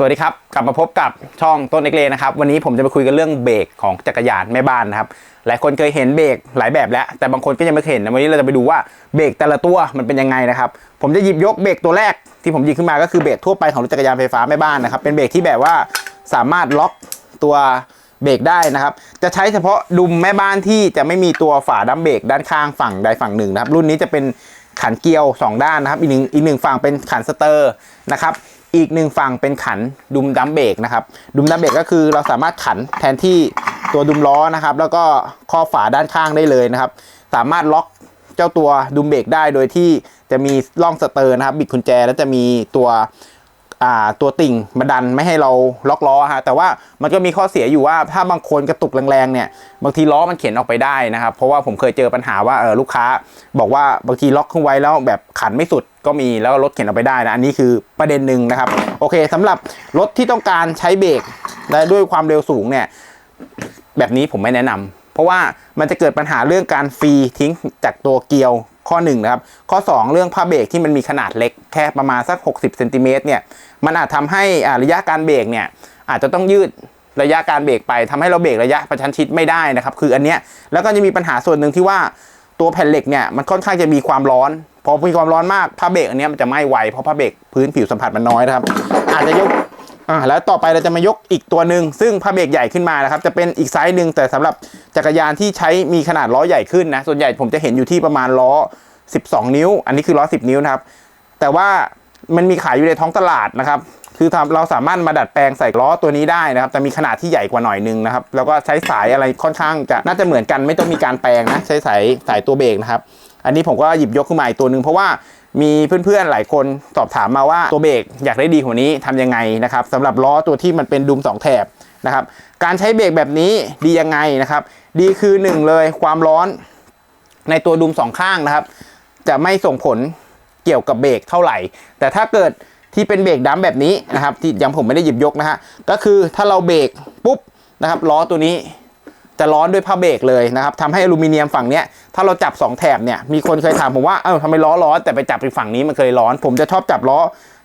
สวัสดีครับ กลับมาพบกับช่องต้นเอกเลนะครับ วันนี้ผมจะมาคุยกันเรื่องเบรกของจักรยานแม่บ้านนะครับ หลายคนเคยเห็นเบรกหลายแบบแล้ว แต่บางคนก็ยังไม่เคยเห็นนะวันนี้เราจะไปดูว่าเบรกแต่ละตัวมันเป็นยังไงนะครับ ผมจะหยิบยกเบรกตัวแรกที่ผมหยิบขึ้นมาก็คือเบรกทั่วไปของรถจักรยานไฟฟ้าแม่บ้านนะครับ เป็นเบรกที่แบบว่าสามารถล็อกตัวเบรกได้นะครับ จะใช้เฉพาะดุมแม่บ้านที่จะไม่มีตัวฝาดัมเบรกด้านข้างฝั่งใดฝั่งหนึ่งนะครับ รุ่นนี้จะเป็นขันเกลียว 2 ด้านนะครับ อีกหนึ่งอีกหนึ่งฝั่งเป็นขันสเตอร์นะครับ อีกหนึ่งฝั่งเป็นขันดุมดัมเบรกนะครับ ดุมดัมเบรกก็คือเราสามารถขันแทนที่ตัวดุมล้อนะครับ แล้วก็ข้อฝาด้านข้างได้เลยนะครับ สามารถล็อกเจ้าตัวดุมเบรกได้โดยที่จะมีล่องสเตอร์นะครับ บิดกุญแจแล้วจะมีตัว ตัวติ่งมาดันไม่ให้เราล็อกล้อฮะแต่ว่ามันก็มีข้อเสียอยู่ว่าถ้าบางคนกระตุกแรงๆเนี่ยบางทีล้อมันเข็นออกไปได้นะครับ เพราะว่าผมเคยเจอปัญหาว่าเออลูกค้า บอกว่าบางทีล็อกขึ้นไว้แล้วแบบขันไม่สุดก็มีแล้วรถเข็นออกไปได้นะอันนี้คือประเด็นหนึ่งนะครับ โอเคสำหรับรถที่ต้องการใช้เบรกและด้วยความเร็วสูงเนี่ยแบบนี้ผมไม่แนะนำเพราะว่ามันจะเกิดปัญหาเรื่องการฟรีทิ้งจากตัวเกียว ข้อ1นะครับ ข้อ 2 เรื่องผ้าเบรกที่มันมีขนาดเล็กแค่ประมาณสัก 60เซนติเมตรเนี่ยมันอาจทำให้ระยะการเบรกเนี่ยอาจจะต้องยืดระยะการเบรกไปทำให้เราเบรกระยะประชันชิดไม่ได้นะครับ คืออันเนี้ยแล้วก็จะมีปัญหาส่วนหนึ่งที่ว่าตัวแผ่นเหล็กเนี่ยมันค่อนข้างจะมีความร้อน พอมีความร้อนมากผ้าเบรกอันเนี้ยมันจะไหม้ไวเพราะผ้าเบรกพื้นผิวสัมผัสมันน้อยนะครับ อาจจะยก อ่าแล้วต่อไปเราจะมายกอีกตัวหนึ่งซึ่งผ้าเบรกใหญ่ขึ้นมานะครับ จะเป็นอีกไซส์หนึ่งแต่สำหรับจักรยานที่ใช้มีขนาดล้อใหญ่ขึ้นนะ ส่วนใหญ่ผมจะเห็นอยู่ที่ประมาณล้อ 12 นิ้ว อันนี้คือล้อ 10 นิ้วนะครับ แต่ว่ามันมีขายอยู่ในท้องตลาดนะครับ คือเราสามารถมาดัดแปลงใส่ล้อตัวนี้ได้นะครับ แต่มีขนาดที่ใหญ่กว่าหน่อยนึงนะครับ แล้วก็ใช้สายอะไรค่อนข้างจะน่าจะเหมือนกันไม่ต้องมีการแปลงนะ ใช้สายสายตัวเบรกนะครับอันนี้ผมก็หยิบยกขึ้นมาอีกตัวหนึ่งเพราะว่ามีเพื่อนๆหลายคนสอบถามมาว่าตัวเบรกอยากได้ดีกว่านี้ทำยังไงนะครับสำหรับล้อตัวที่มันเป็นดุมสองแถบนะครับการใช้เบรกแบบนี้ดียังไงนะครับ ดีคือหนึ่งเลยความร้อนในตัวดุมสองข้างนะครับ จะไม่ส่งผลเกี่ยวกับเบรกเท่าไหร่ แต่ถ้าเกิดที่เป็นเบรกดัมแบบนี้นะครับ ที่ยังผมไม่ได้หยิบยกนะฮะก็คือถ้าเราเบรกปุ๊บนะครับล้อตัวนี้ จะร้อนด้วยผ้าเบรกเลยนะครับทำให้อลูมิเนียมฝั่งเนี้ยถ้าเราจับ 2 แถบเนี่ยมีคนเคยถามผมว่าเออทำไมล้อร้อนแต่ไปจับอีกฝั่งนี้มันเคยร้อน ผมจะชอบจับล้อ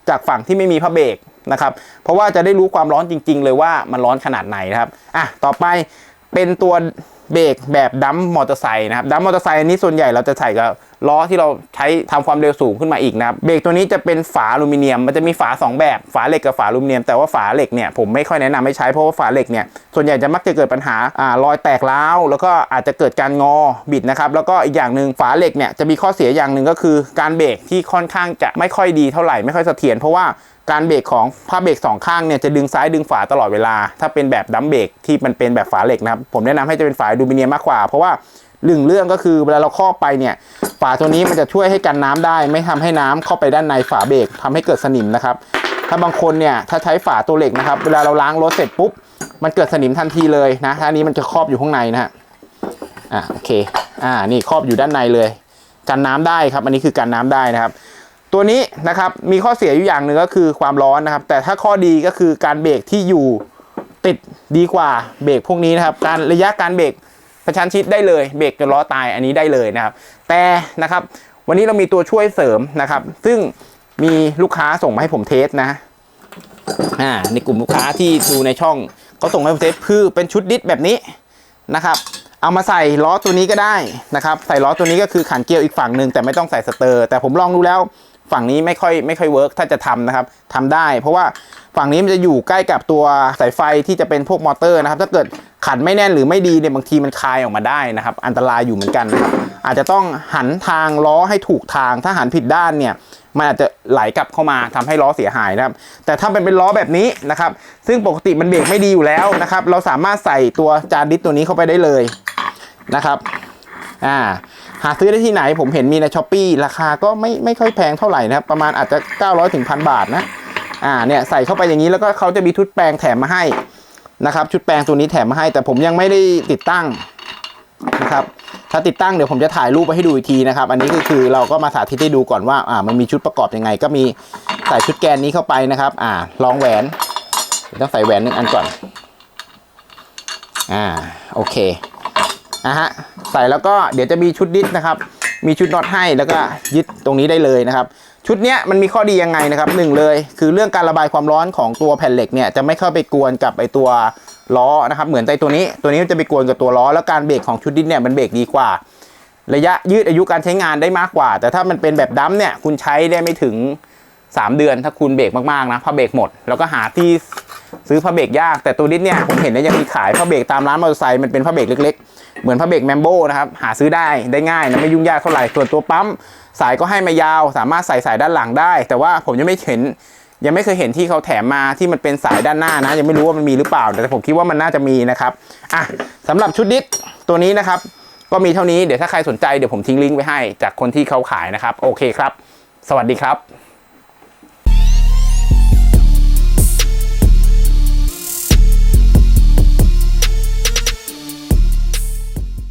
จากฝั่งที่ไม่มีผ้าเบรกนะครับเพราะว่าจะได้รู้ความร้อนจริง ๆ เลยว่ามันร้อนขนาดไหนนะครับอะต่อไปเป็นตัวเบรกแบบดัมมอเตอร์ไซค์นะครับดัมมอเตอร์ไซค์อันนี้ส่วนใหญ่เราจะใส่กับ ล้อที่เราใช้ทำความเร็วสูงขึ้นมาอีกนะครับเบรกตัวนี้จะเป็นฝาอลูมิเนียม มันจะมีฝาสองแบบฝาเหล็กกับฝาอลูมิเนียม แต่ว่าฝาเหล็กเนี่ยผมไม่ค่อยแนะนำให้ใช้เพราะว่าฝาเหล็กเนี่ยส่วนใหญ่จะมักจะเกิดปัญหาอ่ารอยแตกร้าวแล้วก็อาจจะเกิดการงอบิดนะครับแล้วก็อีกอย่างหนึ่งฝาเหล็กเนี่ยจะมีข้อเสียอย่างหนึ่งก็คือ การเบรกที่ค่อนข้างจะไม่ค่อยดีเท่าไหร่ไม่ค่อยเสถียรเพราะว่าการเบรกของผ้าเบรกสองข้างเนี่ยจะดึงซ้ายดึงขวาตลอดเวลา ถ้าเป็นแบบดัมเบรกที่มันเป็นแบบฝาเหล็กนะครับผมแนะนำให้จะเป็นฝาอลูมิเนียมมากกว่าเพราะว่า หนึ่งเรื่องก็คือเวลาเราครอบไปเนี่ยฝาตัวนี้มันจะช่วยให้กันน้ำได้ ไม่ทำให้น้ำเข้าไปด้านในฝาเบรกทำให้เกิดสนิมนะครับ ถ้าบางคนเนี่ยถ้าใช้ฝาตัวเหล็กนะครับ เวลาเราล้างรถเสร็จปุ๊บมันเกิดสนิมทันทีเลยนะถ้าอันนี้มันจะครอบอยู่ข้างในนะฮะอะโอเคอ่านี่ครอบอยู่ด้านในเลย กันน้ำได้ครับ อันนี้คือกันน้ำได้นะครับ ตัวนี้นะครับมีข้อเสียอยู่อย่างหนึ่งก็คือความร้อนนะครับ แต่ถ้าข้อดีก็คือการเบรกที่อยู่ติดดีกว่าเบรกพวกนี้นะครับ การระยะการเบรก ประชันชิดได้เลยเบรกจนล้อตายอันนี้ได้เลยนะครับแต่นะครับวันนี้เรามีตัวช่วยเสริมนะครับ ซึ่งมีลูกค้าส่งมาให้ผมเทสนะอ่าในกลุ่มลูกค้าที่ดูในช่องเขาส่งให้ผมเทสคือเป็นชุดดิสแบบนี้นะครับ เอามาใส่ล้อตัวนี้ก็ได้นะครับ ใส่ล้อตัวนี้ก็คือขันเกลียวอีกฝั่งหนึ่งแต่ไม่ต้องใส่สเตอร์ แต่ผมลองดูแล้ว ฝั่งนี้ไม่ค่อยไม่ค่อยเวิร์กถ้าจะทำนะครับทำได้ เพราะว่าฝั่งนี้มันจะอยู่ใกล้กับตัวสายไฟที่จะเป็นพวกมอเตอร์นะครับ ถ้าเกิดขันไม่แน่นหรือไม่ดีเนี่ยบางทีมันคายออกมาได้นะครับ อันตรายอยู่เหมือนกันนะครับอาจจะต้องหันทางล้อให้ถูกทาง ถ้าหันผิดด้านเนี่ยมันอาจจะไหลกลับเข้ามาทำให้ล้อเสียหายนะครับ แต่ถ้าเป็นเป็นล้อแบบนี้นะครับ ซึ่งปกติมันเบรกไม่ดีอยู่แล้วนะครับ เราสามารถใส่ตัวจานดิสตัวนี้เข้าไปได้เลยนะครับ อ่า หาซื้อได้ที่ไหนผมเห็นมีในช้อปปีราคาก็ไม่ไม่ค่อยแพงเท่าไหร่นะครับ ประมาณอาจจะ 900ถึงพันบาทนะอ่าเนี่ยใส่เข้าไปอย่างนี้แล้วก็เขาจะมีชุดแปรงแถมมาให้นะครับชุดแปรงตัวนี้แถมมาให้ แต่ผมยังไม่ได้ติดตั้งนะครับถ้าติดตั้งเดี๋ยวผมจะถ่ายรูปไปให้ดูอีกทีนะครับ อันนี้ก็คือเราก็มาสาธิตให้ดูก่อนว่าอ่ามันมีชุดประกอบยังไง ก็มีใส่ชุดแกนนี้เข้าไปนะครับ อ่าลองแหวนต้องใส่แหวนหนึ่งอันก่อนอ่าโอเค นะฮะใส่แล้วก็เดี๋ยวจะมีชุดดิสนะครับ มีชุดน็อตให้แล้วก็ยึดตรงนี้ได้เลยนะครับ ชุดเนี้ยมันมีข้อดียังไงนะครับหนึ่งเลย คือเรื่องการระบายความร้อนของตัวแผ่นเหล็กเนี่ยจะไม่เข้าไปกวนกับไอตัวล้อนะครับ เหมือนไอตัวนี้ตัวนี้จะไปกวนกับตัวล้อ แล้วการเบรกของชุดดิสเนี่ยมันเบรกดีกว่า ระยะยืดอายุการใช้งานได้มากกว่า แต่ถ้ามันเป็นแบบดัมเนี่ยคุณใช้ได้ไม่ถึง 3 เดือนถ้าคุณเบรกมากๆนะผ้าเบรกหมด แล้วก็หาที่ ซื้อผ้าเบรกยากแต่ตัวดิสเนี่ยผมเห็นนะยังมีขายผ้าเบรกตามร้านมอเตอร์ไซค์มันเป็นผ้าเบรกเล็กๆ เหมือนผ้าเบรกแมมโบนะครับหาซื้อได้ได้ง่ายนะไม่ยุ่งยากเท่าไหร่ส่วนตัวปั๊มสายก็ให้มายาว สามารถใส่สายด้านหลังได้ แต่ว่าผมยังไม่เห็นยังไม่เคยเห็นที่เขาแถมมาที่มันเป็นสายด้านหน้านะ ยังไม่รู้ว่ามันมีหรือเปล่า แต่ผมคิดว่ามันน่าจะมีนะครับอะสำหรับชุดดิสตัวนี้นะครับ ก็มีเท่านี้เดี๋ยวถ้าใครสนใจเดี๋ยวผมทิ้งลิงก์ไว้ให้จากคนที่เขาขายนะครับ โอเคครับ สวัสดีครับ